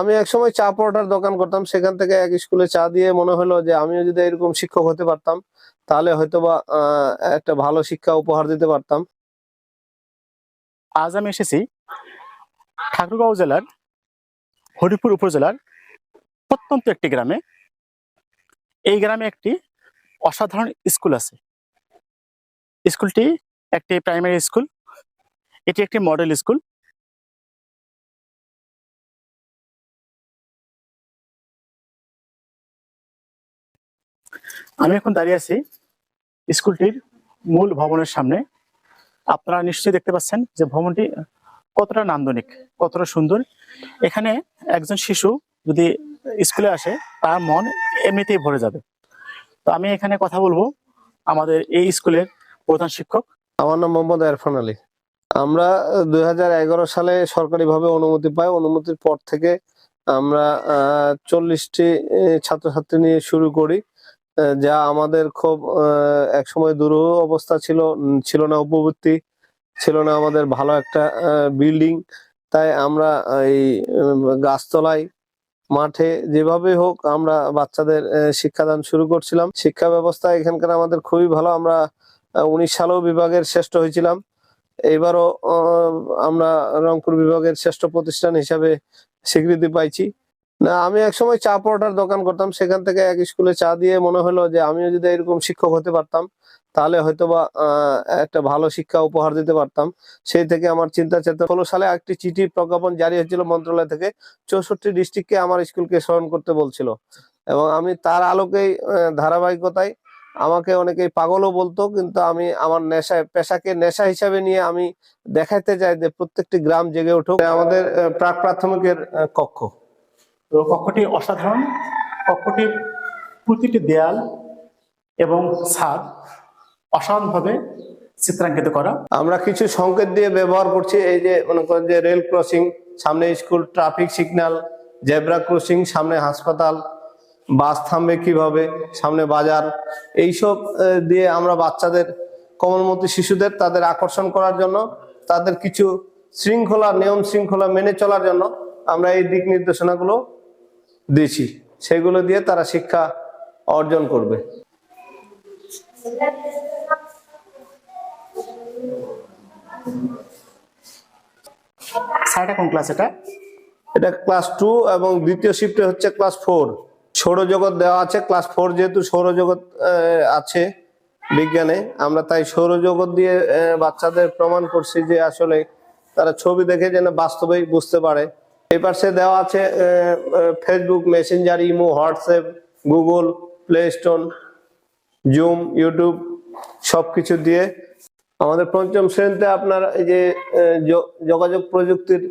আমি একসময় চা পরোটার দোকান করতাম, সেখান থেকে এক স্কুলে চা দিয়ে মনে হলো যে আমিও যদি এরকম শিক্ষক হতে পারতাম, তাহলে হয়তোবা একটা ভালো শিক্ষা উপহার দিতে পারতাম। আজ আমি এসেছি ঠাকুরগাঁও জেলার, হরিপুর উপজেলার প্রত্যন্ত একটি গ্রামে। এই গ্রামে একটি অসাধারণ স্কুল আছে। স্কুলটি একটি প্রাইমারি স্কুল, এটি একটি মডেল স্কুল। আমি এখন দাঁড়িয়ে আছি স্কুলটির মূল ভবনের সামনে। আপনারা নিশ্চয়ই দেখতে পাচ্ছেন যে ভবনটি কতটা নান্দনিক, কতটা সুন্দর। এখানে একজন শিশু যদি স্কুলে আসে, তার মন এমনিতেই ভরে যাবে। তো আমি এখানে কথা বলব আমাদের এই স্কুলের প্রধান শিক্ষক। আমার নাম মোহাম্মদ এরফান আলী। আমরা দু হাজার এগারো সালে সরকারিভাবে অনুমতি পাই। অনুমতির পর থেকে আমরা চল্লিশটি ছাত্রছাত্রী নিয়ে শুরু করি। যা আমাদের খুব একসময় দুরূহ অবস্থা ছিল ছিল না উপবৃত্তি, ছিল না আমাদের ভালো একটা বিল্ডিং তাই আমরা এই গাছতলায়, মাঠে যেভাবে হোক আমরা বাচ্চাদের শিক্ষাদান শুরু করছিলাম। শিক্ষা ব্যবস্থা এখানকার আমাদের খুবই ভালো। আমরা উনিশ সালেও বিভাগের শ্রেষ্ঠ হয়েছিলাম। এবারও আমরা রংপুর বিভাগের শ্রেষ্ঠ প্রতিষ্ঠান হিসাবে স্বীকৃতি পাইছি। না আমি একসময় চা পরোটার দোকান করতাম সেখান থেকে এক স্কুলে চা দিয়ে মনে হলো যে আমিও যদি এরকম শিক্ষক হতে পারতাম তাহলে হয়তোবা আহ, একটা ভালো শিক্ষা উপহার দিতে পারতাম। সেই থেকে আমার চিন্তা চেতনা ষোলো সালে একটি চিঠি প্রজ্ঞাপন জারি হয়েছিল মন্ত্রণালয় থেকে চৌষট্টি ডিস্ট্রিক্টকে আমার স্কুলকে স্মরণ করতে বলছিল। এবং আমি তার আলোকেই ধারাবাহিকতায় আমাকে অনেকেই পাগলও বলতো কিন্তু আমি আমার নেশায় পেশাকে নেশা হিসাবে নিয়ে আমি দেখাইতে চাই যে প্রত্যেকটি গ্রাম জেগে উঠুক। আমাদের প্রাক প্রাথমিকের কক্ষ। তো কক্ষটি অসাধারণ, কক্ষটির প্রতিটি দেয়াল এবং ছাদ অসাধারণভাবে চিত্রাঙ্কিত করা। আমরা কিছু সংকেত দিয়ে ব্যবহার করছি, এই যে মনে করেন যে রেল ক্রসিং, সামনে school, traffic signal, zebra crossing, সামনে হাসপাতাল, বাস থামবে কীভাবে, সামনে বাজার, এইসব দিয়ে আমরা বাচ্চাদের, কমলমতি শিশুদের তাদের আকর্ষণ করার জন্য, তাদের কিছু শৃঙ্খলা, নিয়ম শৃঙ্খলা মেনে চলার জন্য আমরা এই দিক নির্দেশনাগুলো দিয়েছি সেগুলো দিয়ে তারা শিক্ষা অর্জন করবে। স্যার এটা কোন ক্লাস এটা? এটা ক্লাস টু এবং দ্বিতীয় শিফটে হচ্ছে ক্লাস ফোর সৌরজগৎ দেওয়া আছে। ক্লাস ফোর যেহেতু সৌরজগৎ আছে বিজ্ঞানে আমরা তাই সৌরজগৎ দিয়ে বাচ্চাদের প্রমাণ করছি যে আসলে তারা ছবি দেখে যেন বাস্তবেই বুঝতে পারে। এই পাশে দেওয়া আছে Facebook Messenger imo WhatsApp Google Play Store Zoom YouTube সবকিছু দিয়ে আমাদের পঞ্চম শ্রেণীতে আপনার এই যে যোগাযোগ প্রযুক্তির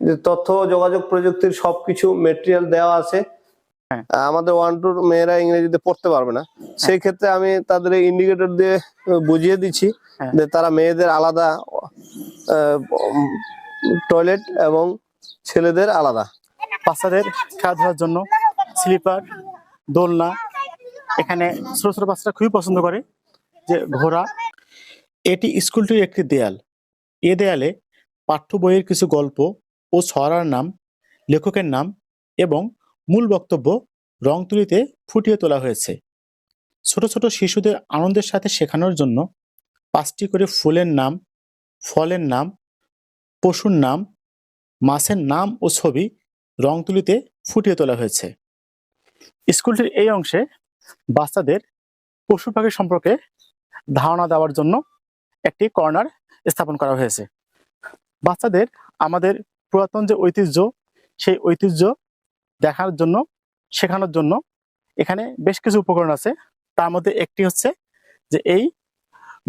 যে তথ্য যোগাযোগ প্রযুক্তির সবকিছু মেটেরিয়াল দেওয়া আছে হ্যাঁ। আমাদের ওয়ান টু মেয়েরা ইংরেজিতে পড়তে পারবে না সেই ক্ষেত্রে আমি তাদের ইন্ডিকেটর দিয়ে বুঝিয়ে দিচ্ছি হ্যাঁ। যে তারা মেয়েদের আলাদা টয়লেট এবং ছেলেদের আলাদা। বাচ্চাদের খেলাধুলার জন্য স্লিপার, দোলনা, এখানে ছোট ছোট বাচ্চারা খুবই পছন্দ করে, যে ঘোড়া। এটি স্কুলটির একটি দেয়াল। এ দেয়ালে পাঠ্য বইয়ের কিছু গল্প ও ছড়ার নাম, লেখকের নাম এবং মূল বক্তব্য রং তুলিতে ফুটিয়ে তোলা হয়েছে। ছোট ছোট শিশুদের আনন্দের সাথে শেখানোর জন্য পাঁচটি করে ফুলের নাম, ফলের নাম, পশুর নাম মাছের নাম ও ছবি রং তুলিতে ফুটিয়ে তোলা হয়েছে। স্কুলটির এই অংশে বাচ্চাদের পশু পাখি সম্পর্কে ধারণা দেওয়ার জন্য একটি কর্নার স্থাপন করা হয়েছে। বাচ্চাদের আমাদের পুরাতন যে ঐতিহ্য, সেই ঐতিহ্য দেখার জন্য, শেখানোর জন্য এখানে বেশ কিছু উপকরণ আছে। তার মধ্যে একটি হচ্ছে যে এই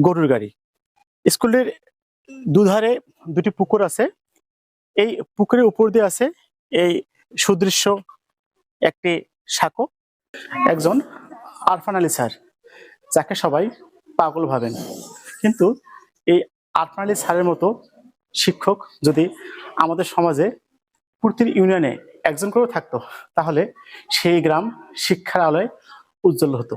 গরুর গাড়ি। স্কুলের দুধারে দুটি পুকুর আছে। এই পুকুরের উপর দিয়ে আছে এই সুদৃশ্য একটি সাঁকো। একজন আরফান আলী স্যার, যাকে সবাই পাগল ভাবেন। কিন্তু এই আরফান আলী স্যারের মতো শিক্ষক যদি আমাদের সমাজে প্রতিটি ইউনিয়নে একজন করেও থাকতো, তাহলে সেই গ্রাম শিক্ষার আলোয় উজ্জ্বল হতো।